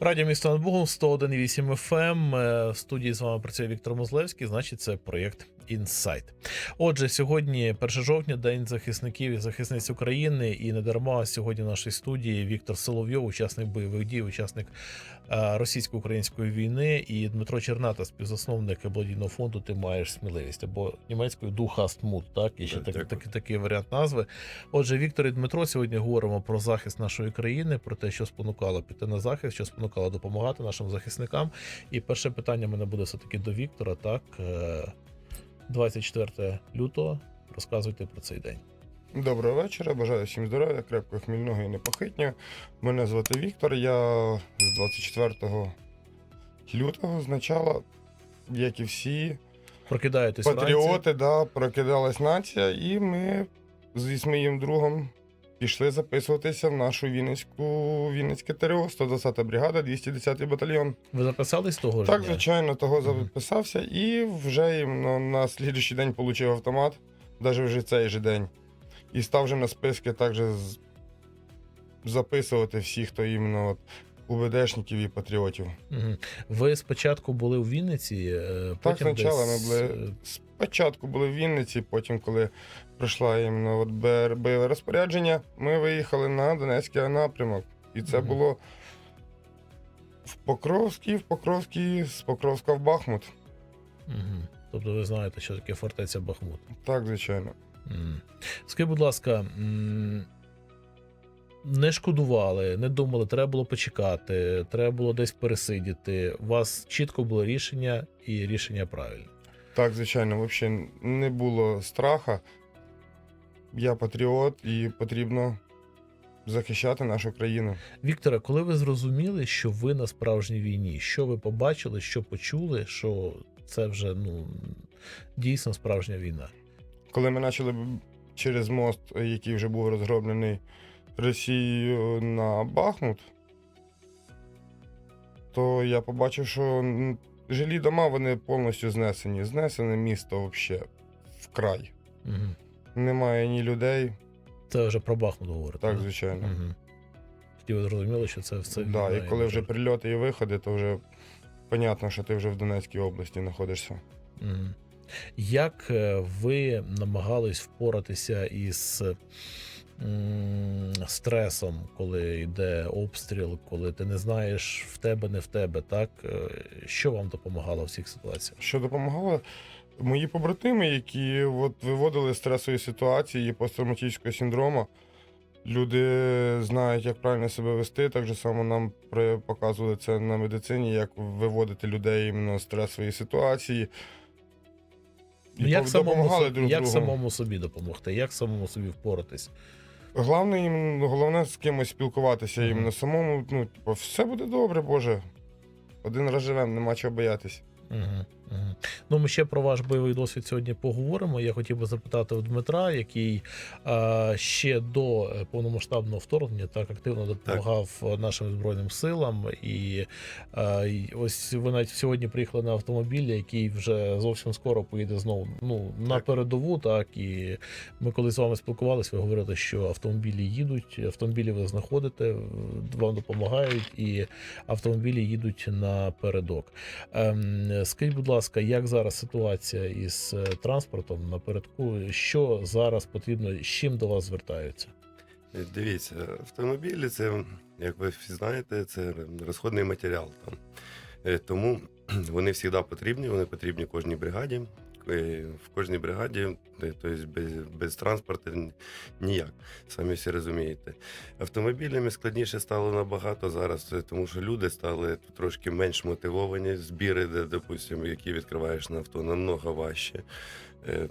Радіо місто над Богом 101,8 FM. Е, В студії з вами працює Віктор Мозлевський. Значить, це проєкт Інсайт. Отже, сьогодні 1 жовтня, день захисників і захисниць України. І не дарма сьогодні в нашій студії Віктор Соловйов, учасник бойових дій, учасник е, російсько-української війни, і Дмитро Черната, співзасновник благодійного фонду Ти маєш сміливість або німецькою «Du hast так і ще Так, так, дякую. такий, такий варіант назви. Отже, Віктор і Дмитро сьогодні говоримо про захист нашої країни, про те, що спонукало піти на захист, що спонукало допомагати нашим захисникам. І перше питання мене буде все-таки до Віктора. Так, е, 24 лютого. Розказуйте про цей день. Доброго вечора, бажаю всім здоров'я, крепкого хмільного і непохитнього. Мене звати Віктор. Я з 24 лютого значала, як і всі Прокидаєтесь патріоти, да, прокидалась нація, і ми зі моїм другом пішли записуватися в нашу Вінницьку Вінницьке ТРО, 120 бригада, 210 батальйон. Ви записались того ж Так, дня? звичайно, того записався і вже на, на слідуючий день отримав автомат, навіть вже цей же день. І став вже на списки також записувати всіх, хто іменно от, УБДшників і патріотів. Ви спочатку були у Вінниці, е, Так, потім спочатку ми були е, спочатку були в Вінниці, потім, коли пройшла іменно от бойове розпорядження, ми виїхали на Донецький напрямок. І це Мгм. було в Покровській, в Покровській, з Покровська в Бахмут. мгм. Тобто ви знаєте, що таке фортеця Бахмут. Так, звичайно. М. Скажіть, будь ласка, не шкодували, не думали, треба було почекати, треба було десь пересидіти. У вас чітко було рішення і рішення правильне. Так, звичайно, взагалі не було страха. Я патріот і потрібно захищати нашу країну. Вікторе, коли ви зрозуміли, що ви на справжній війні, що ви побачили, що почули, що це вже ну дійсно справжня війна? Коли ми почали через мост, який вже був розроблений Росією на Бахмут, то я побачив, що жилі дома вони повністю знесені. Знесене місто взагалі вкрай. Угу. Немає ні людей. Це вже про Бахмут говорите. Так, звичайно. Угу. Тоді ви зрозуміли, що це все Да, і коли вже прильоти і виходи, то вже понятно, що ти вже в Донецькій області знаходишся. Мгм. Як е, ви намагались впоратися із стресом, коли йде обстріл, коли ти не знаєш в тебе, не в тебе, так? Е, Що вам допомагало в цих ситуаціях? Що допомагало? Мої побратими, які от виводили з стресової ситуації і посттравматичного синдрому, люди знають, як правильно себе вести. Так же само нам показували це на медицині, як виводити людей іменно з стресової ситуації. І Ну, як, самому, собі, друг як другу. самому собі допомогти, як самому собі впоратись? Головне, їм, головне з кимось спілкуватися. Мгм. на самому, ну, типу, все буде добре, Боже. Один раз живем, нема чого боятись. Угу. Ну, ми ще про ваш бойовий досвід сьогодні поговоримо. Я хотів би запитати у Дмитра, який е, ще до е, повномасштабного вторгнення так активно допомагав е, нашим збройним силам. І е, ось ви навіть сьогодні приїхали на автомобілі, який вже зовсім скоро поїде знову ну, на Так. передову. Так і ми коли з вами спілкувалися, ви говорили, що автомобілі їдуть, автомобілі ви знаходите, е, вам допомагають, і автомобілі їдуть напередок. Ем, Скажіть, будь ласка, як зараз ситуація із е, транспортом напередку? Що зараз потрібно, з чим до вас звертаються? Е, Дивіться, автомобілі це, як ви всі знаєте, це розходний матеріал там. Е, Тому вони завжди потрібні, вони потрібні кожній бригаді. В кожній бригаді, е, тобто без, без транспорту ніяк, самі всі розумієте. Автомобілями складніше стало набагато зараз, е, тому що люди стали трошки менш мотивовані. Збіри, де, допустимо, які відкриваєш на авто, намного важче. Е,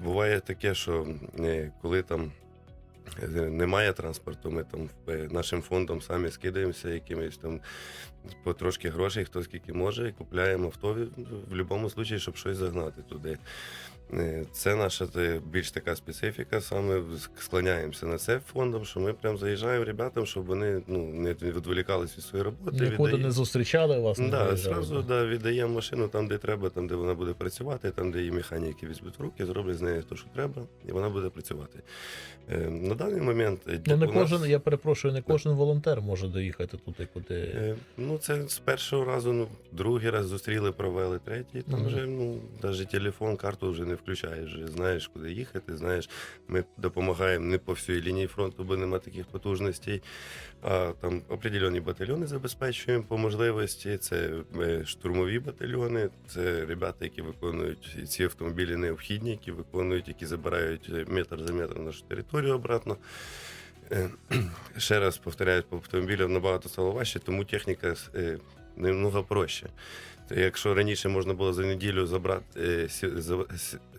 Буває таке, що коли там немає транспорту, ми там е, нашим фондом самі скидаємося якимись там потрошки грошей, хто скільки може, і купляємо авто в будь-якому випадку, щоб щось загнати туди. Е, Це наша більш така специфіка. Саме склоняємося на це фондом, що ми прям заїжджаємо ребятам, щоб вони ну, не відволікалися від своєї роботи. Нікуди віддаємо- не зустрічали вас. не Да, зразу да. да, віддаємо машину там, де треба, там, де вона буде працювати, там, де її механіки візьмуть в руки, зроблять з нею те, що треба, і вона буде працювати. Е, на даний момент е, Ну, не у нас- кожен, я перепрошую, не кожен волонтер може доїхати туди, куди. Е, Ну, це з першого разу, ну, другий раз зустріли, провели, третій. Там вже ну, навіть телефон, карту вже не включаєш. Вже знаєш, куди їхати. Знаєш, ми допомагаємо не по всій лінії фронту, бо нема таких потужностей. А там определені батальйони забезпечуємо по можливості. Це е, штурмові батальйони, це ребята, які виконують ці автомобілі необхідні, які виконують, які забирають е, метр за метром нашу територію обратно. Е, Ще раз повторяю, по автомобілям набагато стало важче, тому техніка немного проще. Якщо раніше можна було за неділю забрати, е,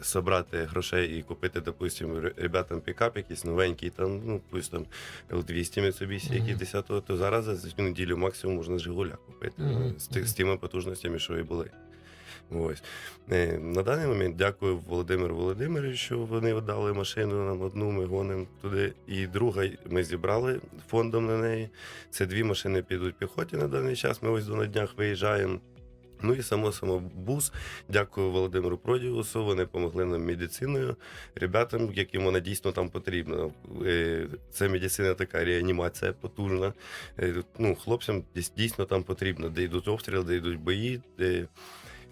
собрати грошей і купити, допустимо, ре- ребятам пікап якийсь новенький, там, ну, пусть там L200 Mitsubishi, Мгм. який 10-го, то зараз за цю неділю максимум можна Жигуля купити mm -hmm. з, тих- з тими потужностями, що і були. Ось. Е, На даний момент дякую Володимиру Володимировичу, що вони дали машину нам одну, ми гонимо туди. І друга ми зібрали фондом на неї. Це дві машини підуть піхоті на даний час. Ми ось до на днях виїжджаємо. Ну і само само бус. Дякую Володимиру Продіусу. Вони допомогли нам медициною. Ребятам, яким вона дійсно там потрібна. Е, Це медицина така реанімація потужна. Е, Ну, хлопцям дійсно там потрібно, де йдуть обстріли, де йдуть бої. Де...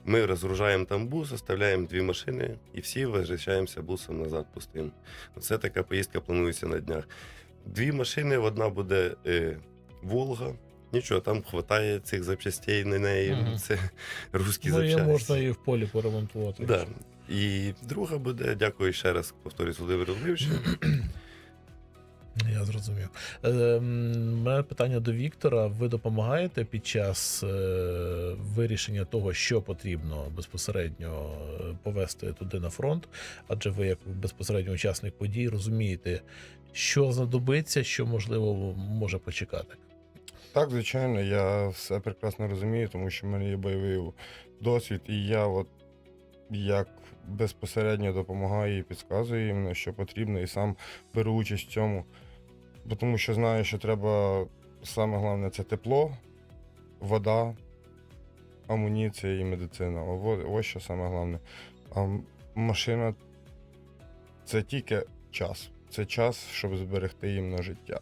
Ми розгружаємо там бус, оставляємо дві машини і всі возвращаємося бусом назад пустим. Це така поїздка планується на днях. Дві машини, одна буде е, Волга. Нічого, там вистачає цих запчастей на неї. Мгм. Це русські Ну, запчасті. можна і в полі поремонтувати. Да. І друга буде, дякую ще раз, повторюсь, Володимиру Володимировичу. Я зрозумів. Е, мене питання до Віктора. Ви допомагаєте під час е, вирішення того, що потрібно безпосередньо е, повести туди на фронт? Адже ви, як безпосередньо учасник подій, розумієте, що знадобиться, що можливо може почекати. Так, звичайно, я все прекрасно розумію, тому що в мене є бойовий досвід, і я от як безпосередньо допомагаю і підказую їм, що потрібно, і сам беру участь в цьому. Бо тому що знаю, що треба саме головне це тепло, вода, амуніція і медицина. Ось що саме головне. А машина це тільки час. Це час, щоб зберегти їм на життя.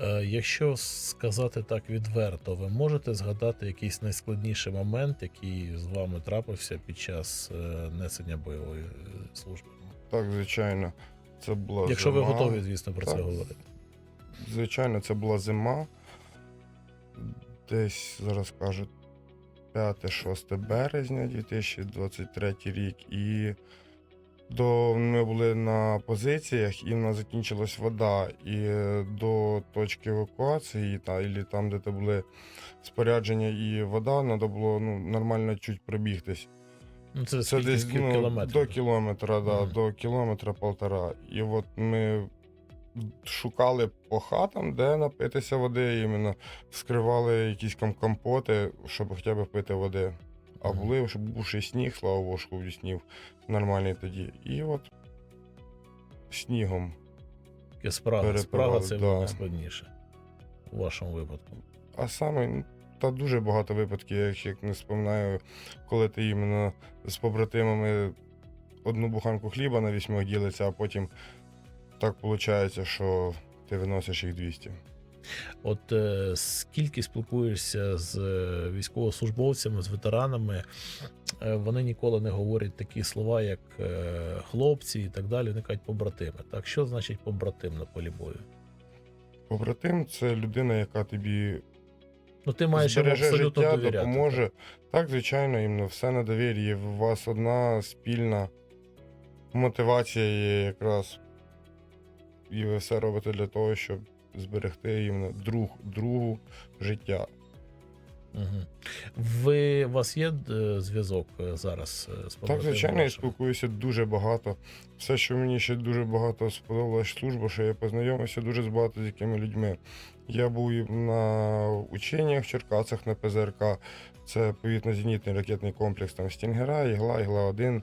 Е, Якщо сказати так відверто, ви можете згадати якийсь найскладніший момент, який з вами трапився під час е, несення бойової е, служби? Так, звичайно, це була Якщо ви готові, звісно, про це говорити. Звичайно, це була зима. Десь зараз кажуть 5-6 березня 2023 рік. І до, ми були на позиціях, і в нас закінчилась вода. І е, до точки евакуації, та, і там, де були спорядження і вода, треба було ну, нормально чуть пробігтись. Ну, це, Це десь ну, кілометрів? до кілометра, да, Мгм. до кілометра полтора. І от ми шукали по хатам, де напитися води, іменно вскривали якісь там компоти, щоб хоча б пити води. А були, щоб був ще сніг, слава Богу, що снів нормальний тоді. І от снігом. Таке Спрага, спрага це да. найскладніше у вашому випадку. А саме, ну, та дуже багато випадків, я як не споминаю, коли ти іменно з побратимами одну буханку хліба на вісьмох ділиться, а потім так виходить, що ти виносиш їх 200. От е, скільки спілкуєшся з е, військовослужбовцями, з ветеранами, е, вони ніколи не говорять такі слова, як е, хлопці і так далі. Вони кажуть побратими. Так, що значить побратим на полі бою? Побратим це людина, яка тобі Ну, ти маєш йому збереже абсолютно життя, довіряти. допоможе. Так, звичайно, іменно все на довір'ї. У вас одна спільна мотивація є якраз. І ви все робите для того, щоб зберегти іменно друг другу життя. Угу. Ви у вас є е, зв'язок е, зараз е, з Так, звичайно, я спілкуюся дуже багато. Все, що мені ще дуже багато сподобалась служба, що я познайомився дуже з багато з якими людьми. Я був на ученнях в Черкасах на ПЗРК. Це повітно-зенітний ракетний комплекс, там Стінгера, Ігла, Ігла 1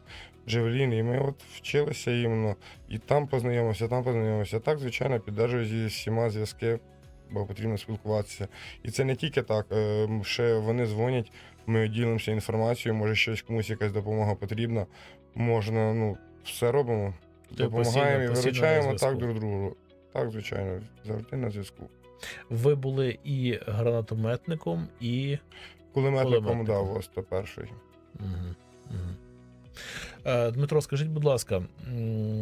Джевелін. І ми от вчилися іменно. І там познайомився, там познайомився. Так, звичайно, піддержую зі всіма зв'язки, бо потрібно спілкуватися. І це не тільки так. е, Ще вони дзвонять, ми ділимося інформацією, може щось комусь якась допомога потрібна. Можна, ну, все робимо. Ти Допомагаємо і виручаємо так друг другу. Так, звичайно, завжди на зв'язку. Ви були і гранатометником, і. Кулеметником Кулеметником. то перший. Угу. Угу. Е, Дмитро, скажіть, будь ласка,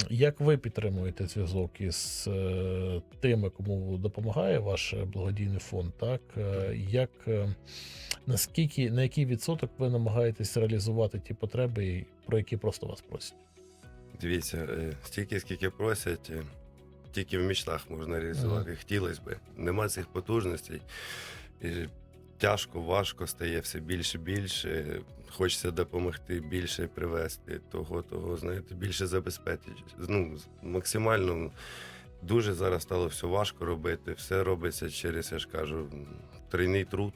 як ви підтримуєте зв'язок із е, тими, кому допомагає ваш благодійний фонд? Так? Е, Як, наскільки, на який відсоток ви намагаєтесь реалізувати ті потреби, про які просто вас просять? Дивіться, стільки, скільки просять, тільки в мічтах можна реалізувати. Хотілося б. Нема цих потужностей. І тяжко, важко стає все більше, більше. Хочеться допомогти більше привезти того, того, знаєте, більше забезпечити. Ну, максимально дуже зараз стало все важко робити. Все робиться через, я ж кажу, тройний труд.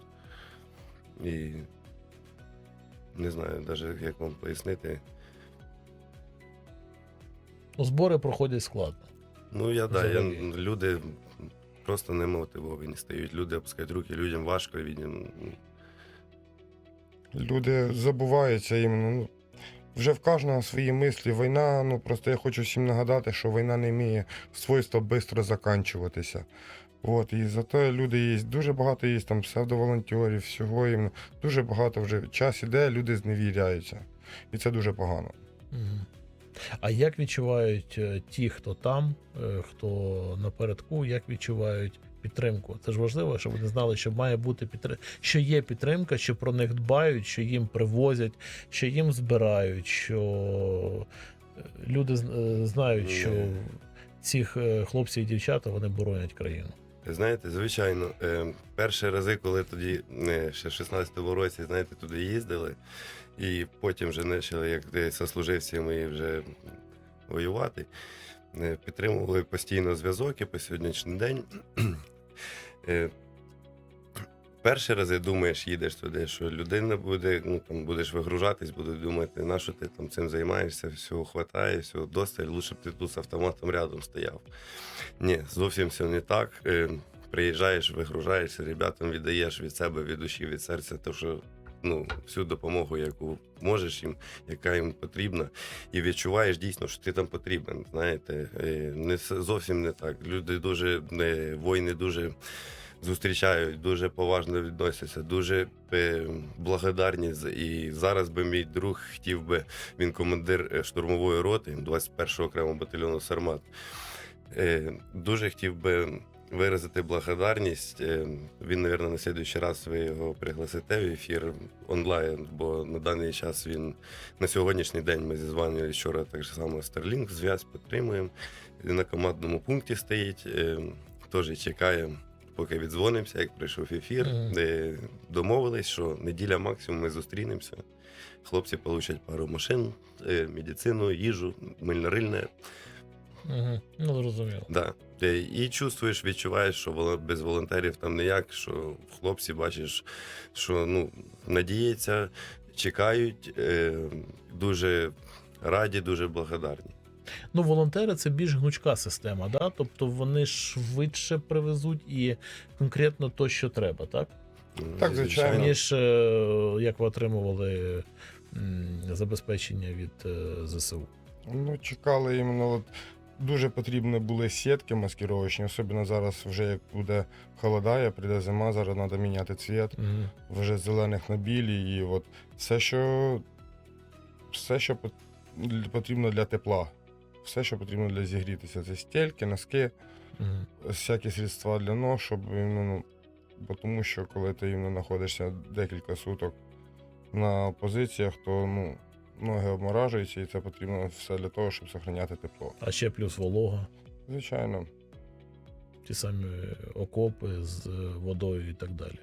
І не знаю навіть, як вам пояснити. Ну, збори проходять складно. Ну, я да, я, люди просто не мотивовані стають. Люди опускають руки, людям важко відім. Люди забуваються іменно. Ну, вже в кожного свої мислі. Війна, ну просто я хочу всім нагадати, що війна не має свойства швидко закінчуватися. От, і зато люди є, дуже багато є там псевдоволонтерів, всього іменно. Дуже багато вже час іде, люди зневіряються. І це дуже погано. А як відчувають е, ті, хто там, е, хто напередку, як відчувають підтримку? Це ж важливо, щоб вони знали, що має бути підтримка, що є підтримка, що про них дбають, що їм привозять, що їм збирають, що е, люди е, знають, що Ні. цих е, хлопців і дівчата вони боронять країну. Знаєте, звичайно, перші рази, коли тоді, ще в 16-му році, знаєте, туди їздили, і потім вже почали, як сослуживці мої вже воювати, підтримували постійно зв'язок і по сьогоднішній день. Е, Перші рази думаєш, їдеш туди, що людина буде, ну там будеш вигружатись, будуть думати, на що ти там цим займаєшся, всього хватає, всього досталь, лучше б ти тут з автоматом рядом стояв. Ні, зовсім все не так. Е, Приїжджаєш, вигружаєшся, ребятам віддаєш від себе, від душі, від серця, то що ну, всю допомогу, яку можеш їм, яка їм потрібна, і відчуваєш дійсно, що ти там потрібен. Знаєте, Е, не зовсім не так. Люди дуже е, воїни дуже зустрічають, дуже поважно відносяться, дуже е, благодарні. І зараз би мій друг хотів би, він командир е, штурмової роти 21-го окремого батальйону Сармат. Дуже хотів би виразити благодарність. Е, Він, мабуть, на наступний раз ви його пригласите в ефір онлайн, бо на даний час він на сьогоднішній день ми зізванювали вчора так само Starlink, зв'язь підтримуємо. На командному пункті стоїть, е, теж чекає. Поки віддзвонимося, як прийшов ефір, де домовились, що неділя максимум ми зустрінемося. Хлопці получать пару машин, е, медицину, їжу, мильно-рильне. Угу. Ну, зрозуміло. Да. І чувствуєш, відчуваєш, що без волонтерів там ніяк, що хлопці бачиш, що ну, надіються, чекають, е, дуже раді, дуже благодарні. Ну, волонтери це більш гнучка система, да? тобто вони швидше привезуть і конкретно то, що треба, так? Так, звичайно. ніж е, як ви отримували м, забезпечення від е, ЗСУ. Ну, чекали іменно от. Дуже потрібні були сітки маскировочні, особливо зараз, вже як буде холодає, прийде зима, зараз треба міняти цвіт. Мгм. вже з зелених на білі, і от все, що все, що потрібно для тепла, все, що потрібно для зігрітися. Це стельки, носки, Мгм. всякі средства для ног, щоб ну, бо тому що коли ти знаходишся декілька суток на позиціях, то ну, ноги обморажуються, і це потрібно все для того, щоб зберігати тепло. А ще плюс волога, Звичайно. ті самі окопи з водою і так далі.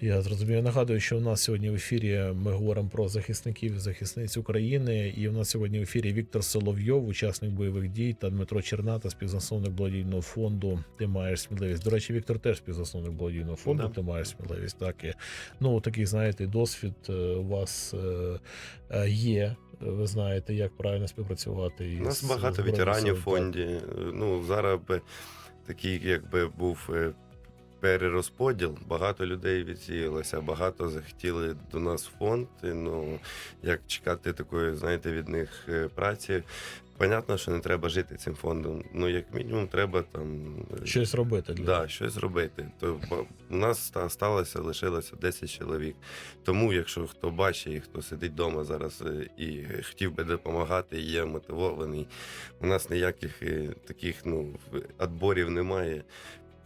Я зрозумів. Я нагадую, що у нас сьогодні в ефірі ми говоримо про захисників і захисниць України. І у нас сьогодні в ефірі Віктор Соловйов, учасник бойових дій, та Дмитро Черната, співзасновник благодійного фонду. Ти маєш сміливість. До речі, Віктор теж співзасновник благодійного фонду. Да. Ти маєш сміливість. Так і ну такий, знаєте, досвід е, у вас е, е, є. Ви знаєте, як правильно співпрацювати. У нас багато ветеранів в фонді. Ну, зараз би такий, якби був перерозподіл, багато людей відсіялося, багато захотіли до нас в фонд. І, Ну, як чекати такої, знаєте, від них е, праці. Понятно, що не треба жити цим фондом. Ну, як мінімум, треба там е, Щось робити для Да, щось робити. То у нас ста- сталося, лишилося 10 чоловік. Тому, якщо хто бачить, і хто сидить вдома зараз е, і хотів би допомагати, і є мотивований, у нас ніяких е, таких ну відборів немає.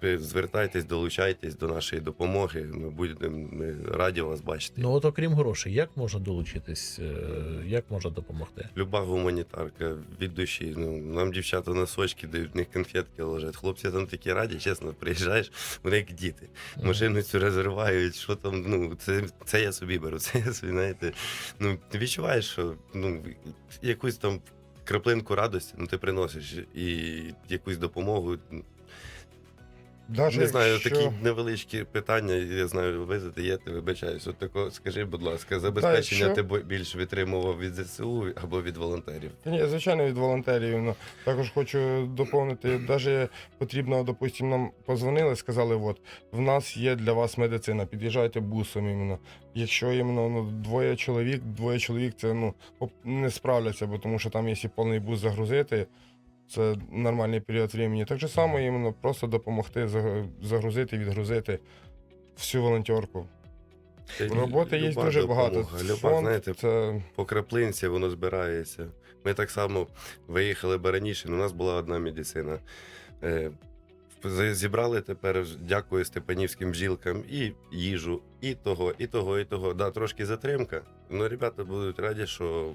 Звертайтесь, долучайтесь до нашої допомоги. Ми будемо ми раді вас бачити. Ну, от окрім грошей, як можна долучитись, е, як можна допомогти? Люба гуманітарка від душі. Ну, нам дівчата носочки дають, в них конфетки ложать. Хлопці там такі раді, чесно, приїжджаєш, вони як діти. Машину цю розривають, що там, ну, це, це я собі беру, це я собі, знаєте. Ну, ти відчуваєш, що ну, якусь там краплинку радості, ну ти приносиш і якусь допомогу. Даже Не знаю, якщо- такі невеличкі питання, я знаю, ви задаєте, вибачаюсь. От тако, скажи, будь ласка, забезпечення якщо- ти бо- більш витримував від ЗСУ або від волонтерів? Ні, звичайно, від волонтерів. Ну, також хочу доповнити, навіть потрібно, допустимо, нам позвонили, сказали, от, в нас є для вас медицина, під'їжджайте бусом іменно. Якщо іменно ну, двоє чоловік, двоє чоловік це ну, не справляться, бо тому що там, якщо повний бус загрузити, це нормальний період времени. Так же само іменно просто допомогти загрузити, відгрузити всю волонтерку. Це Роботи є дуже багато. Люба, Фонд, знаєте, це по краплинці воно збирається. Ми так само виїхали б раніше, але у нас була одна медицина. Зібрали тепер, дякую степанівським бджілкам, і їжу, і того, і того, і того. Да, трошки затримка. Ну, ребята будуть раді, що.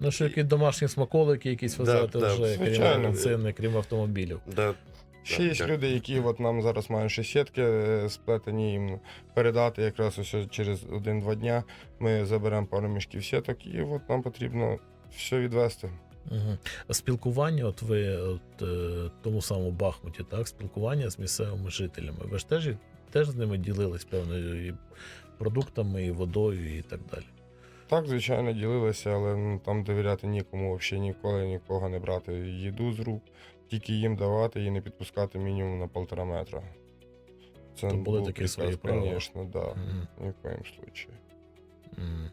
Ну, що якісь домашні смаколики, якісь Да, везете да, вже, крім звичайно. медицини, крім автомобілів. Да, Ще є люди, які от нам зараз мають ще сітки е, сплетені, їм передати якраз ось через один-два дня. Ми заберемо пару мішків сіток, і от нам потрібно все відвести. Угу. Спілкування, от ви от, е, тому самому Бахмуті, так, спілкування з місцевими жителями. Ви ж теж, теж з ними ділились певною і продуктами, і водою, і так далі. Так, звичайно, ділилися, але ну, там довіряти нікому, взагалі ніколи нікого не брати їду з рук, тільки їм давати і не підпускати мінімум на полтора метра. Це То були такі приказ, свої правила. Звісно, да. Мгм. Ні в коїм случаї. Мгм.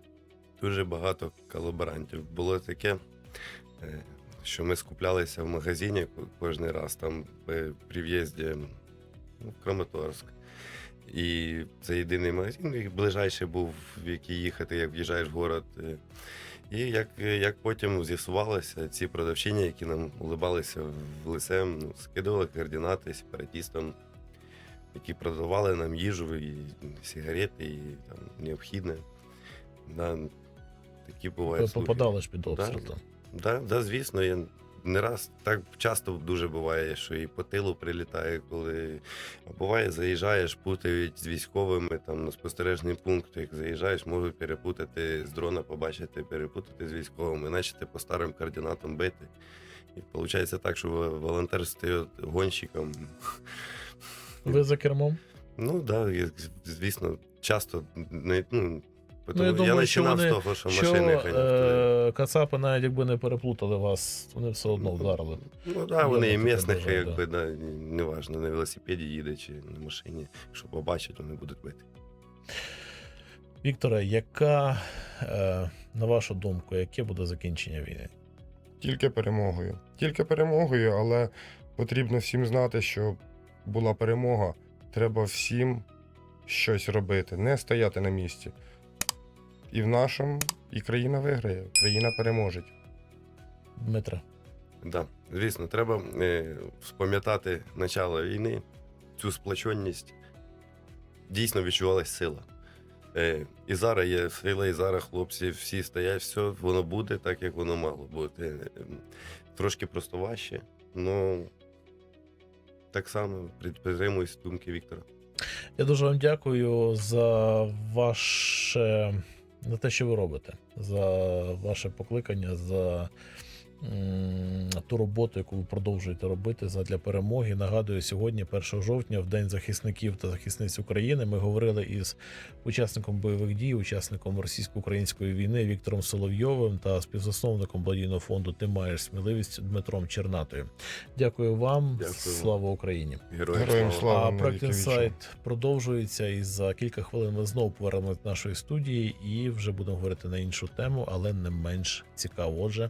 дуже багато колаборантів. Було таке, що ми скуплялися в магазині кожен раз там е, при в'їзді ну, в Краматорськ. І це єдиний магазин, який ближайший був, в який їхати, як в'їжджаєш в город. Е, І як, як потім з'ясувалося, ці продавчині, які нам улибалися в лице, ну, скидували координати сепаратістам, які продавали нам їжу, і сигарети, і там необхідне. Да, такі бувають. слухи. попадали ж під обстріл Да. Да, да, звісно, я не раз так часто дуже буває, що і по тилу прилітає, коли а буває, заїжджаєш, путають з військовими там на спостережний пункт. Як заїжджаєш, можуть перепутати з дрона, побачити, перепутати з військовими, наче по старим координатам бити. І виходить так, що волонтер стає гонщиком. Ви за кермом? Ну так, да, звісно, часто не. Ну, Ну, я думаю, що починав вони- з того, що, Що машини е, Кацапи, навіть якби не переплутали вас, вони все одно вдарили. Ну так, Я да, вони і бажаю, якби, да, неважно, на велосипеді їде чи на машині. Якщо побачать, вони будуть бити. Вікторе, яка, е, на вашу думку, яке буде закінчення війни? Тільки перемогою. Тільки перемогою, але потрібно всім знати, що була перемога. Треба всім щось робити, не стояти на місці. І в нашому, і країна виграє, країна переможе. Дмитре, Да. Звісно, треба е, спам'ятати начало війни, цю сплоченність. Дійсно відчувалась сила. Е, і зараз є сила, і зараз хлопці всі стоять, все, воно буде так, як воно мало бути. Е, Трошки просто важче, але так само підтримуюсь думки Віктора. Я дуже вам дякую за ваше за те, що ви робите, за ваше покликання, за ту роботу, яку ви продовжуєте робити задля перемоги. Нагадую, сьогодні, 1 жовтня, в День захисників та захисниць України, ми говорили із учасником бойових дій, учасником російсько-української війни Віктором Соловйовим та співзасновником благодійного фонду Ти маєш сміливість Дмитром Чернатою. Дякую вам. Дякую. Слава Україні! Героям, Героям слава. слава. А проект інсайт продовжується, і за кілька хвилин ми знову повернемось до нашої студії і вже будемо говорити на іншу тему, але не менш цікаво. Отже,